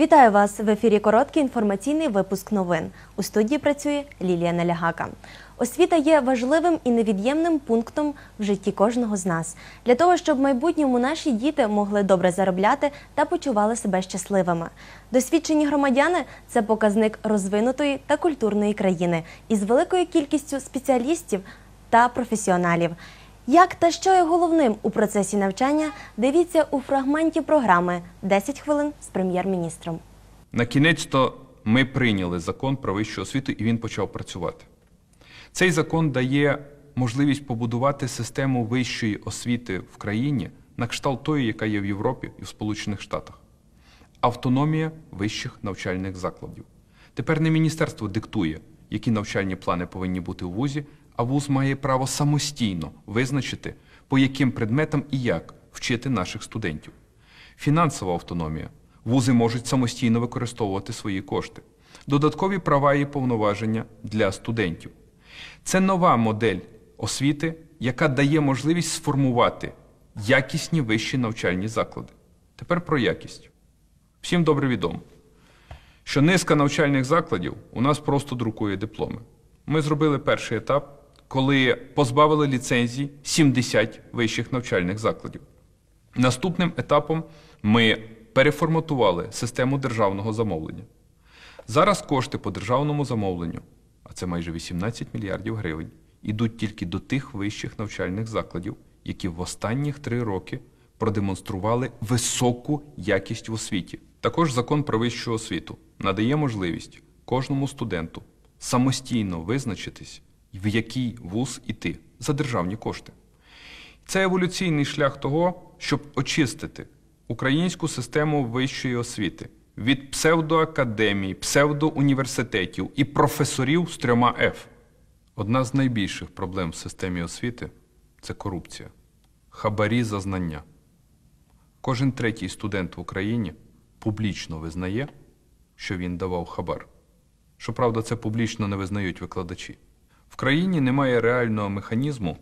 Вітаю вас в ефірі. Короткий інформаційний випуск новин. У студії працює Лілія Налягака. Освіта є важливим і невід'ємним пунктом в житті кожного з нас для того, щоб в майбутньому наші діти могли добре заробляти та почували себе щасливими. Досвідчені громадяни це показник розвинутої та культурної країни із великою кількістю спеціалістів та професіоналів. Як та що є головним у процесі навчання, дивіться у фрагменті програми «10 хвилин з прем'єр-міністром. На кінець-то ми прийняли закон про вищу освіту і він почав працювати. Цей закон дає можливість побудувати систему вищої освіти в країні на кшталт тої, яка є в Європі і в Сполучених Штатах. Автономія вищих навчальних закладів. Тепер не міністерство диктує, які навчальні плани повинні бути у вузі, а вуз має право самостійно визначити, по яким предметам і як вчити наших студентів. Фінансова автономія. Вузи можуть самостійно використовувати свої кошти. Додаткові права і повноваження для студентів. Це нова модель освіти, яка дає можливість сформувати якісні вищі навчальні заклади. Тепер про якість. Всім добре відомо, що низка навчальних закладів у нас просто друкує дипломи. Ми зробили перший етап, коли позбавили ліцензій 70 вищих навчальних закладів. Наступним етапом ми переформатували систему державного замовлення. Зараз кошти по державному замовленню, а це майже 18 мільярдів гривень, ідуть тільки до тих вищих навчальних закладів, які в останніх три роки продемонстрували високу якість в освіті. Також закон про вищу освіту надає можливість кожному студенту самостійно визначитись, в який вуз іти за державні кошти. Це еволюційний шлях того, щоб очистити українську систему вищої освіти від псевдоакадемій, псевдоуніверситетів і професорів з трьома F. Одна з найбільших проблем в системі освіти це корупція, хабарі за знання. Кожен третій студент в Україні публічно визнає, що він давав хабар. Щоправда, це публічно не визнають викладачі. В країні немає реального механізму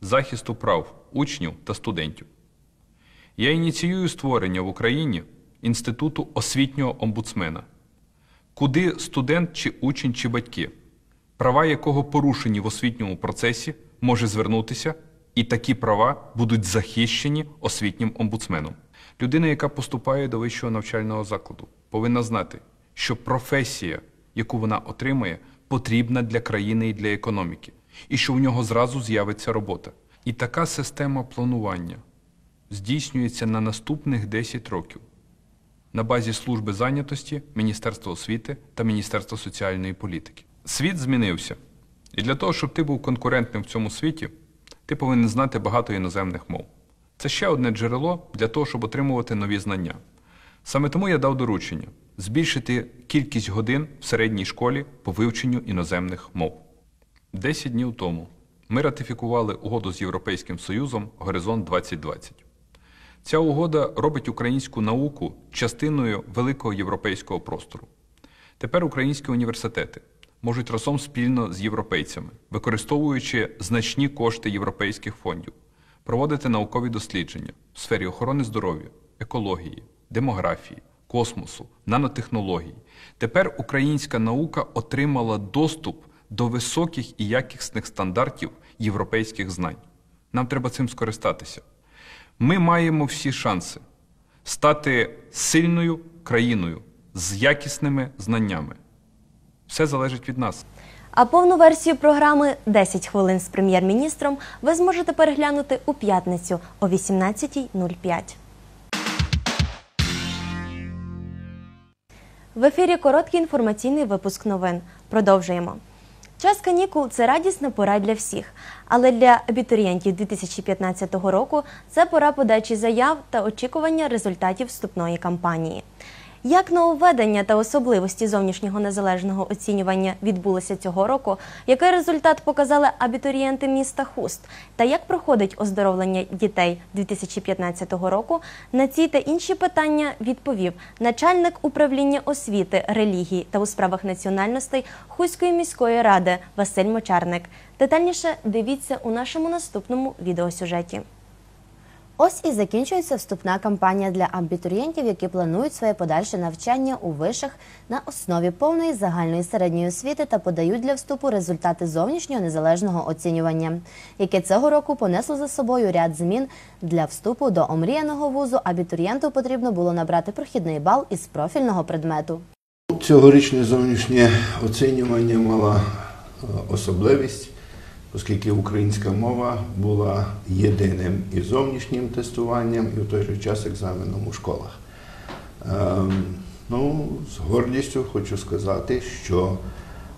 захисту прав учнів та студентів. Я ініціюю створення в Україні інституту освітнього омбудсмена, куди студент чи учень чи батьки, права якого порушені в освітньому процесі, може звернутися, і такі права будуть захищені освітнім омбудсменом. Людина, яка поступає до вищого навчального закладу, повинна знати, що професія, яку вона отримує, потрібна для країни і для економіки, і що в нього зразу з'явиться робота. І така система планування здійснюється на наступних 10 років на базі служби зайнятості, Міністерства освіти та Міністерства соціальної політики. Світ змінився. І для того, щоб ти був конкурентним в цьому світі, ти повинен знати багато іноземних мов. Це ще одне джерело для того, щоб отримувати нові знання. Саме тому я дав доручення збільшити кількість годин в середній школі по вивченню іноземних мов. Десять днів тому ми ратифікували угоду з Європейським Союзом Горизонт 2020. Ця угода робить українську науку частиною великого європейського простору. Тепер українські університети можуть разом спільно з європейцями, використовуючи значні кошти європейських фондів, проводити наукові дослідження в сфері охорони здоров'я, екології, демографії, космосу, нанотехнологій. Тепер українська наука отримала доступ до високих і якісних стандартів європейських знань. Нам треба цим скористатися. Ми маємо всі шанси стати сильною країною з якісними знаннями. Все залежить від нас. А повну версію програми «10 хвилин з прем'єр-міністром ви зможете переглянути у п'ятницю о 18.05. В ефірі короткий інформаційний випуск новин. Продовжуємо. Час канікул це радісна пора для всіх, але для абітурієнтів 2015 року це пора подачі заяв та очікування результатів вступної кампанії. Як нововведення та особливості зовнішнього незалежного оцінювання відбулися цього року? Який результат показали абітурієнти міста Хуст? Та як проходить оздоровлення дітей 2015 року? На ці та інші питання відповів начальник управління освіти, релігії та у справах національностей Хуської міської ради Василь Мочарник. Детальніше дивіться у нашому наступному відеосюжеті. Ось і закінчується вступна кампанія для абітурієнтів, які планують своє подальше навчання у вишах на основі повної загальної середньої освіти та подають для вступу результати зовнішнього незалежного оцінювання, яке цього року понесло за собою ряд змін для вступу до омріяного вузу. Абітурієнту потрібно було набрати прохідний бал із профільного предмету. Цьогорічне зовнішнє оцінювання мало е, особливість, оскільки українська мова була єдиним і зовнішнім тестуванням, і в той же час екзаменом у школах. Ем, Ну, з гордістю хочу сказати, що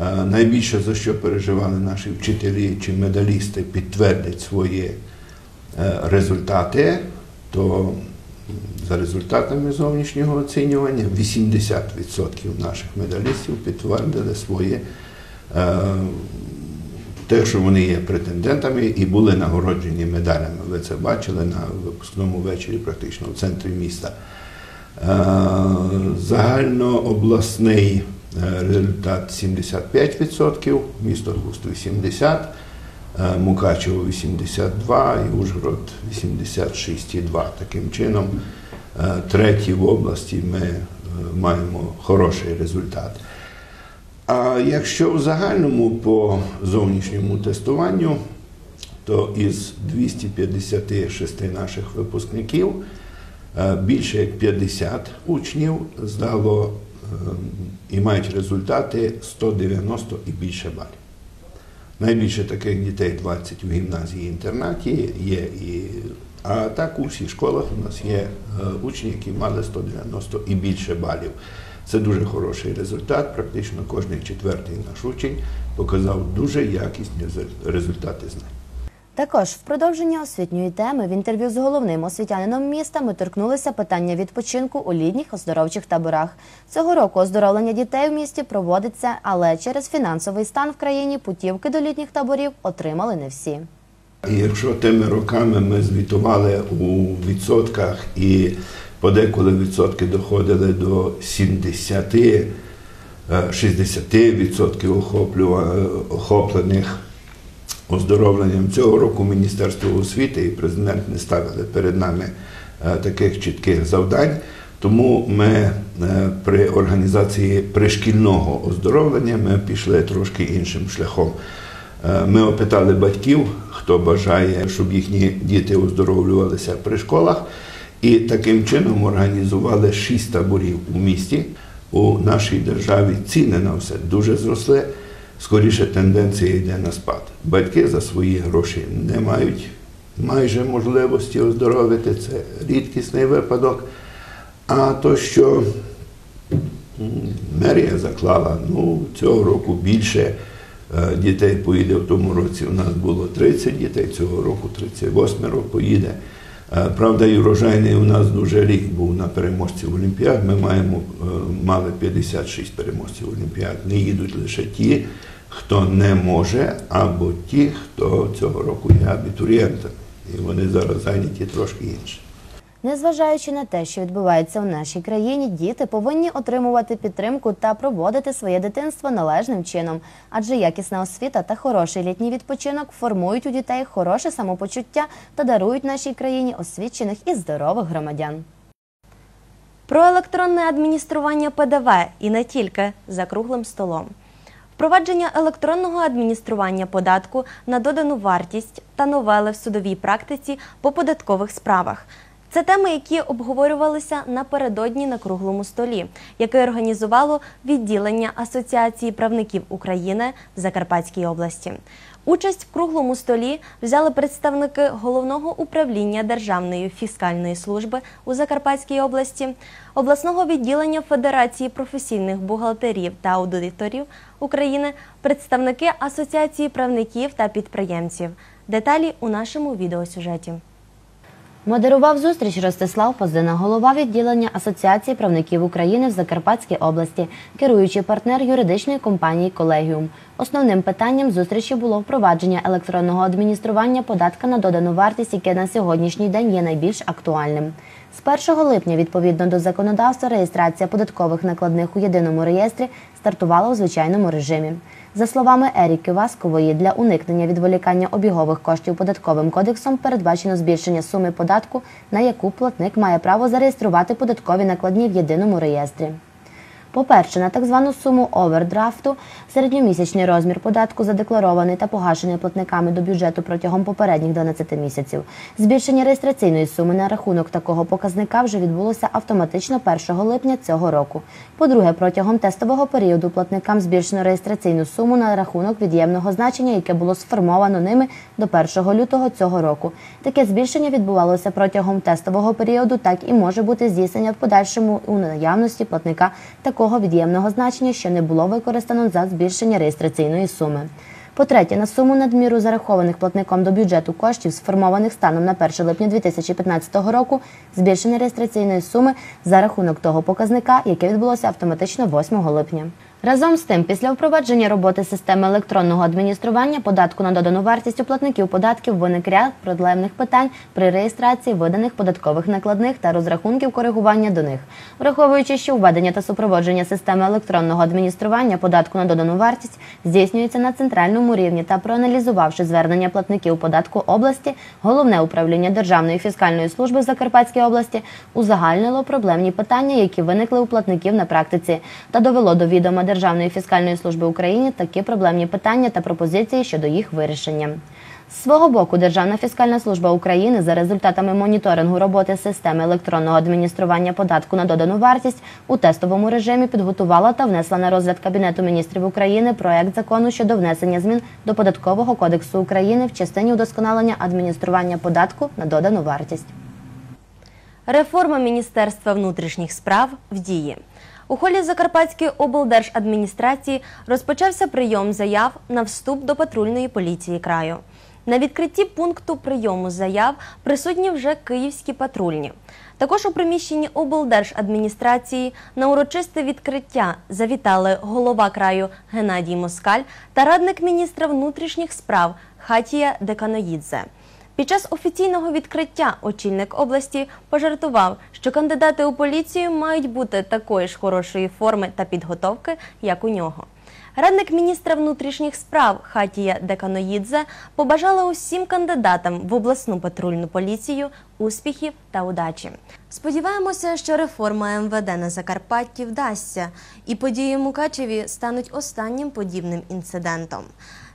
е, найбільше за що переживали наші вчителі чи медалісти підтвердять свої е, результати, то за результатами зовнішнього оцінювання 80% наших медалістів підтвердили своє е, те, що вони є претендентами і були нагороджені медалями. Ви це бачили на випускному вечорі, практично в центрі міста. Е, Загальнообласний е, результат 75%, місто Хуст 80%, е, Мукачево 82 і Ужгород 86,2. Таким чином, е, треті в області ми маємо хороший результат. А якщо в загальному по зовнішньому тестуванню, то із 256 наших випускників е, більше як 50 учнів здало е, і мають результати 190 і більше балів. Найбільше таких дітей 20 в гімназії інтернаті є і. А так у всіх школах у нас є е, учні, які мали 190 і більше балів. Це дуже хороший результат. Практично кожен четвертий наш учень показав дуже якісні результати знань. Також в продовження освітньої теми в інтерв'ю з головним освітянином міста ми торкнулися питання відпочинку у літніх оздоровчих таборах. Цього року оздоровлення дітей в місті проводиться, але через фінансовий стан в країні путівки до літніх таборів отримали не всі. І якщо тими роками ми звітували у відсотках і подеколи відсотки доходили до 70, е, 60 відсотків охоплених оздоровленням цього року Міністерство освіти і президент не ставили перед нами е, таких чітких завдань. Тому ми е, при організації пришкільного оздоровлення ми пішли трошки іншим шляхом. Е, Ми опитали батьків, хто бажає, щоб їхні діти оздоровлювалися при школах, і таким чином організували шість таборів у місті. У нашій державі ціни на все дуже зросли. Скоріше тенденція йде на спад. Батьки за свої гроші не мають майже можливості оздоровити. Це рідкісний випадок. А то, що мерія заклала, ну, цього року більше дітей поїде в тому році. У нас було 30 дітей, цього року 38 років поїде. Е, Правда, і врожайний у нас дуже рік був на переможців Олімпіад. Ми маємо, е, мали 56 переможців Олімпіад. Не їдуть лише ті, хто не може, або ті, хто цього року є абітурієнтами. І вони зараз зайняті трошки інше. Незважаючи на те, що відбувається у нашій країні, діти повинні отримувати підтримку та проводити своє дитинство належним чином, адже якісна освіта та хороший літній відпочинок формують у дітей хороше самопочуття та дарують нашій країні освічених і здорових громадян. Про електронне адміністрування ПДВ і не тільки за круглим столом. Впровадження електронного адміністрування податку на додану вартість та новели в судовій практиці по податкових справах. Це теми, які обговорювалися напередодні на круглому столі, яке організувало відділення Асоціації правників України в Закарпатській області. Участь в круглому столі взяли представники головного управління Державної фіскальної служби у Закарпатській області, обласного відділення Федерації професійних бухгалтерів та аудиторів України, представники Асоціації правників та підприємців. Деталі у нашому відеосюжеті. Модерував зустріч Ростислав Позина, голова відділення Асоціації правників України в Закарпатській області, керуючий партнер юридичної компанії Колегіум. Основним питанням зустрічі було впровадження електронного адміністрування податка на додану вартість, яке на сьогоднішній день є найбільш актуальним. З 1 липня, відповідно до законодавства, реєстрація податкових накладних у єдиному реєстрі стартувала у звичайному режимі. За словами Еріки Васкової, для уникнення відволікання обігових коштів податковим кодексом передбачено збільшення суми податку, на яку платник має право зареєструвати податкові накладні в єдиному реєстрі. По-перше, на так звану суму овердрафту середньомісячний розмір податку задекларований та погашений платниками до бюджету протягом попередніх 12 місяців. Збільшення реєстраційної суми на рахунок такого показника вже відбулося автоматично 1 липня цього року. По-друге, протягом тестового періоду платникам збільшено реєстраційну суму на рахунок від'ємного значення, яке було сформовано ними до 1 лютого цього року. Таке збільшення відбувалося протягом тестового періоду, так і може бути здійснення в подальшому у наявності платника такого від'ємного значення, що не було використано за збільшення реєстраційної суми. По-третє, на суму надміру зарахованих платником до бюджету коштів, сформованих станом на 1 липня 2015 року, збільшення реєстраційної суми за рахунок того показника, яке відбулося автоматично 8 липня. Разом з тим, після впровадження роботи системи електронного адміністрування податку на додану вартість у платників податків виник ряд проблемних питань при реєстрації виданих податкових накладних та розрахунків коригування до них. Враховуючи, що введення та супроводження системи електронного адміністрування податку на додану вартість здійснюється на центральному рівні та проаналізувавши звернення платників податку області, головне управління Державної фіскальної служби в Закарпатській області узагальнило проблемні питання, які виникли у платників на практиці, та довело до відома Державної фіскальної служби України такі проблемні питання та пропозиції щодо їх вирішення. З свого боку, Державна фіскальна служба України за результатами моніторингу роботи системи електронного адміністрування податку на додану вартість у тестовому режимі підготувала та внесла на розгляд Кабінету міністрів України проект закону щодо внесення змін до податкового кодексу України в частині удосконалення адміністрування податку на додану вартість. Реформа Міністерства внутрішніх справ в дії. У холі Закарпатської облдержадміністрації розпочався прийом заяв на вступ до патрульної поліції краю. На відкритті пункту прийому заяв присутні вже київські патрульні. Також у приміщенні облдержадміністрації на урочисте відкриття завітали голова краю Геннадій Москаль та радник міністра внутрішніх справ Хатія Деканоїдзе. Під час офіційного відкриття очільник області пожартував, що кандидати у поліцію мають бути такої ж хорошої форми та підготовки, як у нього. Радник міністра внутрішніх справ Хатія Деканоїдзе побажала усім кандидатам в обласну патрульну поліцію успіхів та удачі. Сподіваємося, що реформа МВД на Закарпатті вдасться, і події Мукачеві стануть останнім подібним інцидентом.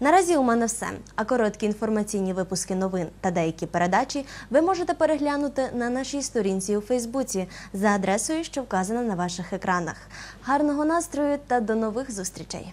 Наразі у мене все. А короткі інформаційні випуски новин та деякі передачі ви можете переглянути на нашій сторінці у Фейсбуці за адресою, що вказана на ваших екранах. Гарного настрою та до нових зустрічей!